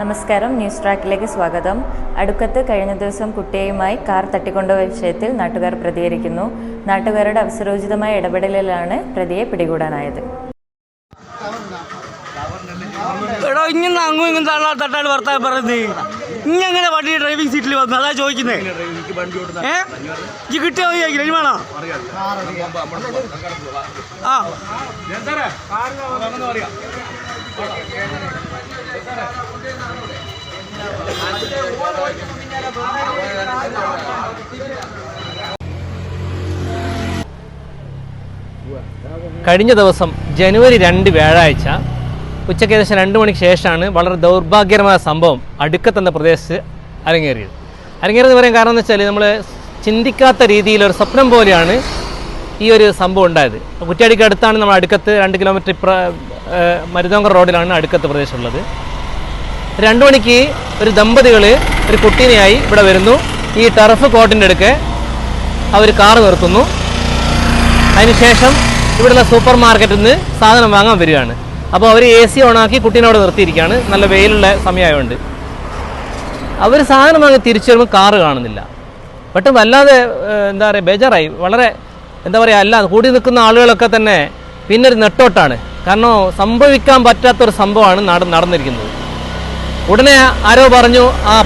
നമസ്കാരം ന്യൂസ് ട്രാക്കിലേക്ക് സ്വാഗതം. അടുക്കത്ത് കഴിഞ്ഞ ദിവസം കുട്ടിയുമായി കാർ തട്ടിക്കൊണ്ടുപോയ വിഷയത്തിൽ നാട്ടുകാർ പ്രതികരിക്കുന്നു. നാട്ടുകാരുടെ അവസരോചിതമായ ഇടപെടലിലാണ് പ്രതിയെ പിടികൂടാനായത്. എടോ ഇങ്ങനെ അങ്ങും ഇങ്ങനെ തള്ളാ തട്ടാണ് ഭർത്താവ് പറയുന്നത് ഇനി എങ്ങനെ വണ്ടി ഡ്രൈവിംഗ് സീറ്റിൽ വന്നു. അതാ ചോദിക്കുന്നേ. ഏ? ഈ കിട്ടിയ മതി ഇനി വേണോ? ആ. കഴിഞ്ഞ ദിവസം ജനുവരി രണ്ട് വ്യാഴാഴ്ച ഉച്ചയ്ക്ക് ഏകദേശം രണ്ട് മണിക്ക് ശേഷമാണ് വളരെ ദൗർഭാഗ്യകരമായ സംഭവം അടുക്കത്തെന്ന പ്രദേശത്ത് അരങ്ങേറിയത്. അരങ്ങേറിയത് പറയാൻ കാരണം എന്ന് വെച്ചാൽ നമ്മൾ ചിന്തിക്കാത്ത രീതിയിലൊരു സ്വപ്നം പോലെയാണ് ഈ ഒരു സംഭവം ഉണ്ടായത്. കുറ്റ്യാടിക്ക് അടുത്താണ് നമ്മൾ അടുക്കത്ത് രണ്ട് കിലോമീറ്റർ ഏഹ് മരുതോങ്കർ റോഡിലാണ് അടുക്കത്ത് പ്രദേശമുള്ളത്. രണ്ട് മണിക്ക് ഒരു ദമ്പതികൾ ഒരു കുട്ടീനെയായി ഇവിടെ വരുന്നു. ഈ ടർഫ് കോട്ടിന്റെ അടുക്ക് അവർ കാർ നിർത്തുന്നു. അതിനുശേഷം ഇവിടുള്ള സൂപ്പർ മാർക്കറ്റിൽ നിന്ന് സാധനം വാങ്ങാൻ വരികയാണ്. അപ്പോൾ അവർ എ സി ഓണാക്കി കുട്ടീനോട് നിർത്തിയിരിക്കുകയാണ്. നല്ല വെയിലുള്ള സമയമായതുകൊണ്ട് അവർ സാധനം വാങ്ങി തിരിച്ചു വരുമ്പോൾ കാറ് കാണുന്നില്ല. പെട്ടെന്ന് വല്ലാതെ എന്താ പറയുക ബേജാറായി. വളരെ എന്താ പറയുക അല്ല കൂടി നിൽക്കുന്ന ആളുകളൊക്കെ തന്നെ പിന്നെ ഒരു നെട്ടോട്ടാണ്. കാരണം സംഭവിക്കാൻ പറ്റാത്തൊരു സംഭവമാണ് നട നടന്നിരിക്കുന്നത്. ഉടനെ ആരോ പറഞ്ഞു ആ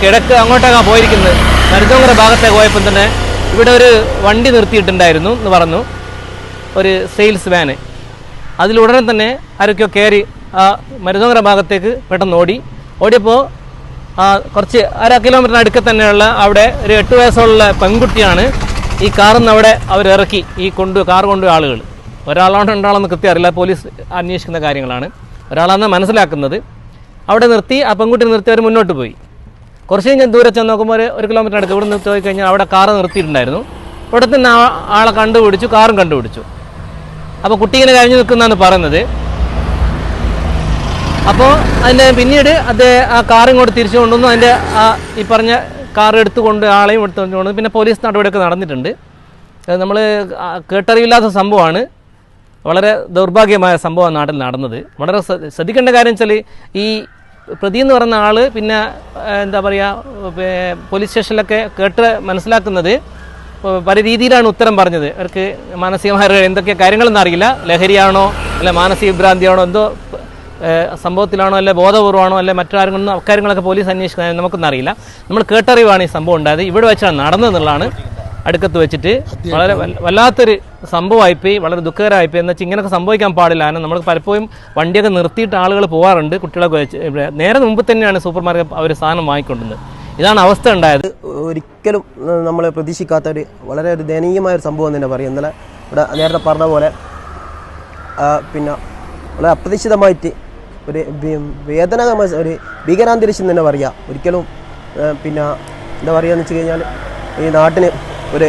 കിഴക്ക് അങ്ങോട്ടേക്കാണ് പോയിരിക്കുന്നത് മരുതോങ്കര ഭാഗത്തേക്ക് പോയപ്പോൾ തന്നെ ഇവിടെ ഒരു വണ്ടി നിർത്തിയിട്ടുണ്ടായിരുന്നു എന്ന് പറഞ്ഞു. ഒരു സെയിൽസ് വാന് അതിൽ ഉടനെ തന്നെ ആരൊക്കെയോ കയറി ആ മരുതോങ്കര ഭാഗത്തേക്ക് പെട്ടെന്ന് ഓടി. ഓടിയപ്പോൾ കുറച്ച് അര കിലോമീറ്ററിന് അടുക്ക തന്നെയുള്ള അവിടെ ഒരു എട്ട് വയസ്സുള്ള പെൺകുട്ടിയാണ് ഈ കാറിൽ നിന്ന് അവിടെ അവരിറക്കി ഈ കൊണ്ട് കാർ കൊണ്ടുപോയ ആളുകൾ. ഒരാളാണോ രണ്ടാളെന്ന് കൃത്യം അറിയില്ല. പോലീസ് അന്വേഷിക്കുന്ന കാര്യങ്ങളാണ്. ഒരാളാണെന്ന് മനസ്സിലാക്കുന്നത്. അവിടെ നിർത്തി ആ പെൺകുട്ടി നിർത്തി അവർ മുന്നോട്ട് പോയി. കുറച്ച് കഴിഞ്ഞാൽ ദൂരെ ചെന്ന് നോക്കുമ്പോൾ ഒരു കിലോമീറ്റർ അടുത്ത് ഇവിടെ നിർത്തി പോയി കഴിഞ്ഞാൽ അവിടെ കാറ് നിർത്തിയിട്ടുണ്ടായിരുന്നു. ഇവിടെ തന്നെ ആളെ കണ്ടുപിടിച്ചു കാറും കണ്ടുപിടിച്ചു. അപ്പോൾ കുട്ടി ഇങ്ങനെ കഴിഞ്ഞു നിൽക്കുന്നതാണ് പറയുന്നത്. അപ്പോൾ അതിന്റെ പിന്നീട് അദ്ദേഹം ആ കാർ ഇങ്ങോട്ട് തിരിച്ചു കൊണ്ടുവന്നു. അതിന്റെ ആ ഈ പറഞ്ഞ കാർ എടുത്തുകൊണ്ട് ആളെയും എടുത്തു കൊണ്ടുവന്നു. പിന്നെ പോലീസ് നടപടിയൊക്കെ നടന്നിട്ടുണ്ട്. നമ്മൾ കേട്ടറിവില്ലാത്ത സംഭവമാണ്. വളരെ ദൗർഭാഗ്യമായ സംഭവം നാട്ടിൽ നടന്നത്. വളരെ ശ്രദ്ധിക്കേണ്ട കാര്യം വെച്ചാൽ ഈ പ്രതി എന്ന് പറയുന്ന ആൾ പിന്നെ എന്താ പറയുക പോലീസ് സ്റ്റേഷനിലൊക്കെ കേട്ട് മനസ്സിലാക്കുന്നത് പല രീതിയിലാണ് ഉത്തരം പറഞ്ഞത്. അവർക്ക് മാനസികമായ എന്തൊക്കെ കാര്യങ്ങളെന്ന് അറിയില്ല. ലഹരിയാണോ അല്ല മാനസിക വിഭ്രാന്തിയാണോ എന്തോ സംഭവത്തിലാണോ അല്ലെ ബോധപൂർവമാണോ അല്ലെ മറ്റാരെങ്കിലും അക്കാര്യങ്ങളൊക്കെ പോലീസ് അന്വേഷിക്കുന്ന നമുക്കൊന്നും അറിയില്ല. നമ്മൾ കേട്ടറിവാണ് ഈ സംഭവം ഉണ്ടായത്. ഇവിടെ വെച്ചാണ് നടന്നതെന്നുള്ളതാണ് അടുക്കത്ത് വെച്ചിട്ട്. വളരെ വല്ലാത്തൊരു സംഭവമായിപ്പോയി വളരെ ദുഃഖകരമായിപ്പോയി. എന്ന് വെച്ചാൽ ഇങ്ങനെയൊക്കെ സംഭവിക്കാൻ പാടില്ല. കാരണം നമ്മൾ പലപ്പോഴും വണ്ടിയൊക്കെ നിർത്തിയിട്ട് ആളുകൾ പോകാറുണ്ട് കുട്ടികളൊക്കെ വെച്ച് നേരെ മുമ്പ് തന്നെയാണ് സൂപ്പർ മാർക്കറ്റ് അവർ സാധനം വാങ്ങിക്കൊണ്ടുന്നത് ഇതാണ് അവസ്ഥ ഉണ്ടായത്. ഒരിക്കലും നമ്മൾ പ്രതീക്ഷിക്കാത്ത ഒരു വളരെ ഒരു ദയനീയമായ ഒരു സംഭവം തന്നെ പറയും. ഇന്നലെ ഇവിടെ നേരത്തെ പറഞ്ഞ പോലെ പിന്നെ വളരെ അപ്രതീക്ഷിതമായിട്ട് ഒരു വേദന ഒരു ഭീകരാന്തരീക്ഷം തന്നെ പറയാം ഒരിക്കലും പിന്നെ എന്താ പറയുക എന്ന് വെച്ച് കഴിഞ്ഞാൽ ഈ നാട്ടിന് ഒരു